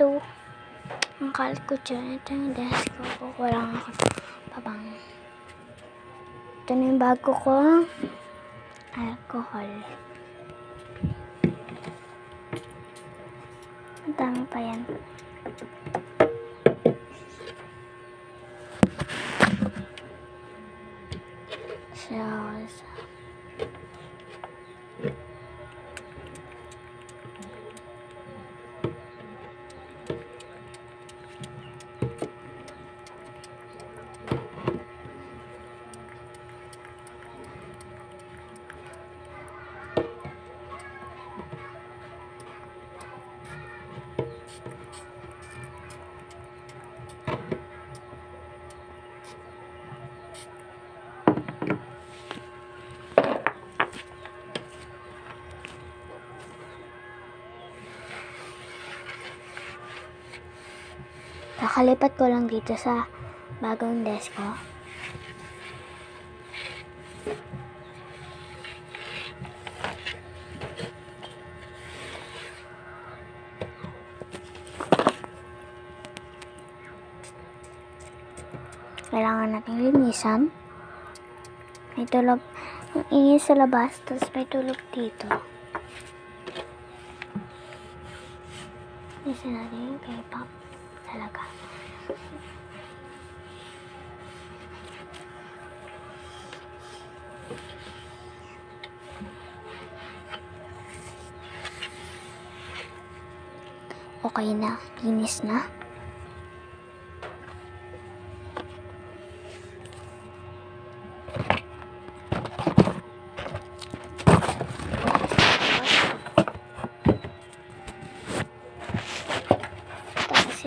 Ito. Ang kalat ko dyan. Ito yung desk ko. Kukuha lang ako. Babang. Ito na yung bago ko. Alcohol. Ang dami pa yan. Kakalipat ko lang dito sa bagong desk ko. Kailangan natin linisan. May tulog. Ang ingay sa labas, tapos may tulog dito. Linisan natin yung K-pop talaga. Okay na, linis na.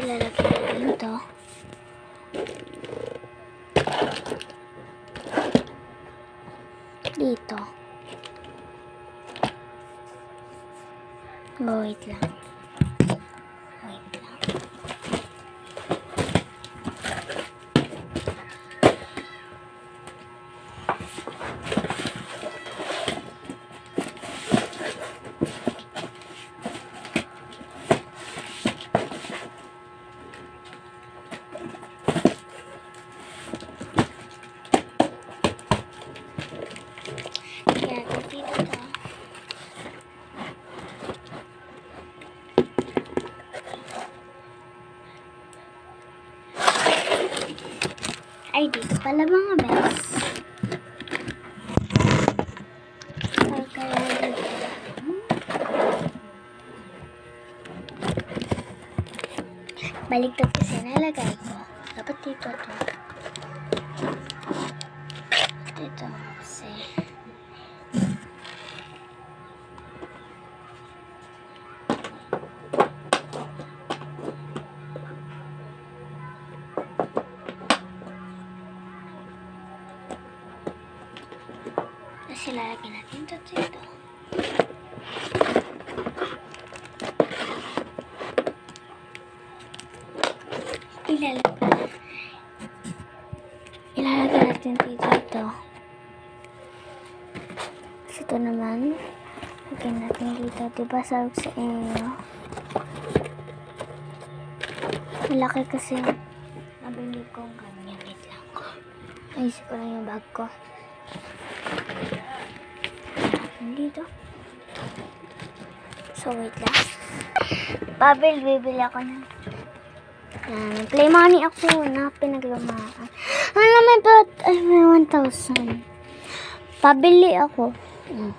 Ilalagay natin ito. Dito. Oh, wait lang. Wait lang. Kaya dito to. Ay, dito pala mga best. Ay, kaya dito. Baligtad kasi nalagay ko. Dapat dito to. Ilalagay natin ito dito. Ilalagay. Ilalagay natin dito ito. Naman. Lagyan natin dito. Diba sabi sa inyo? Malaki kasi nabili kong ganyan. Wait lang ko. Naisip ko lang yung bag ko. Dito. So, wait lang. Pabil, bibili ako ng yan. Play money ako na pinaglumaan. Ano may bat? Ay, may 1,000. Pabili ako. Mm.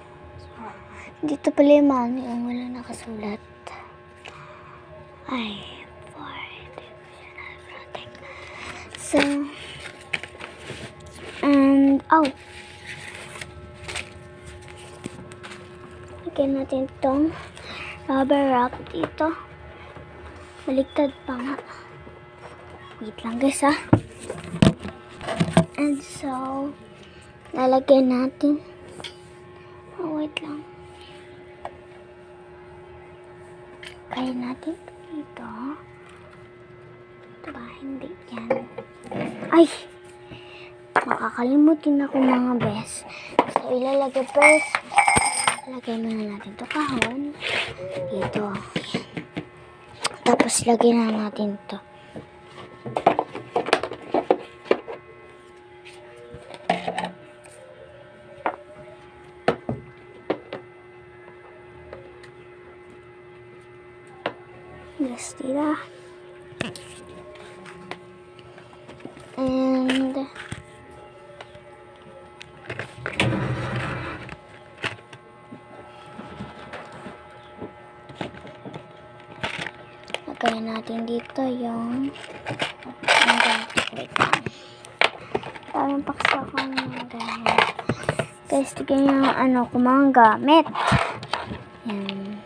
Dito play money. Ang wala nakasulat. Ay, protect. So, and, oh. Lagyan natin itong rubber wrap dito. Baligtad pa nga. Wait lang guys ha. And so, lalagyan natin. Oh, wait lang. Kaya natin dito. Ito ba? Hindi yan. Ay! Makakalimutin ako mga bes. So, ilalagay first. Lagay muna natin ito kahon. Dito. Tapos lagyan na natin to. Yes, tira. Lagay natin dito yung. Wait lang. Parang paksakan yung ganyan. Guys, tignan yung ano ko gamit. Yan.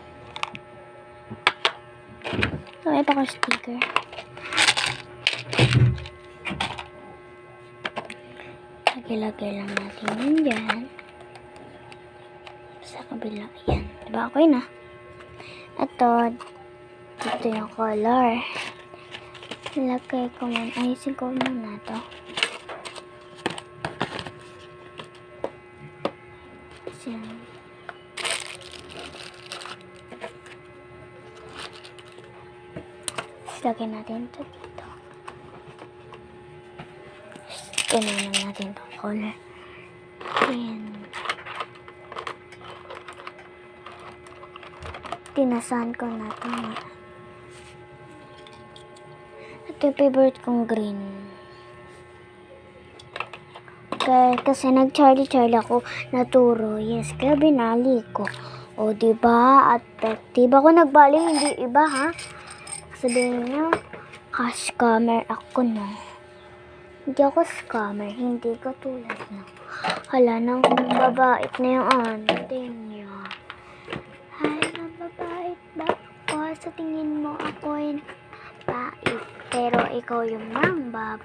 So, ito ko sticker. Lagay-lagay lang natin yun dyan. Sa kabila. Ayan. Diba okay na? Ito. Dito yung color. Lagay ko muna. Ayusin ko muna to. Tapos lagyan natin ito dito. Ganun natin itong color. Ayan. Tinasan ko na ito. Ito yung favorite kong green. Kaya, kasi nag-charlie-charlie ako naturo. Yes, kaya binali ko. O, di ba? At effective ako nagbali, hindi iba, ha? Sabihin niyo, cash scammer ako, no? Hindi ako scammer, hindi ka tulad na. Hala, nang babait na yung ante niya. Ay, mababait ba ako? Sa tingin mo ako ay bait. Pero ikaw yung mambab.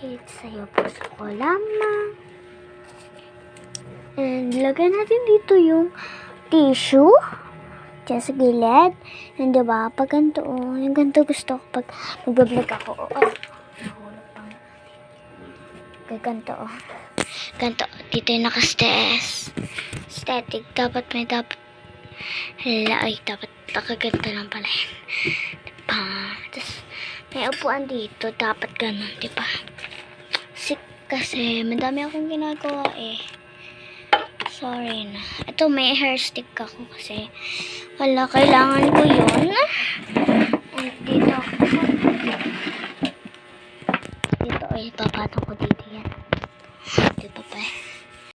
It's sa'yo puso ko lamang. And lagyan natin dito yung tissue. Diyan sa gilid. And diba, pag ganito, oh, yung ganito gusto ko pag magbablog ako. Oh, oh. Kaya ganito, oh. Ganito, dito yung naka-stes. Static. Dapat may dapat. Hala, ay, dapat nakaganto lang pala yan. Diba? Tapos, may upuan dito. Dapat ganun, diba? Sick kasi, madami akong ginagawa eh. Sorry na. Ito, may hair stick ako kasi wala, kailangan ko yun. And dito, dito ay papatong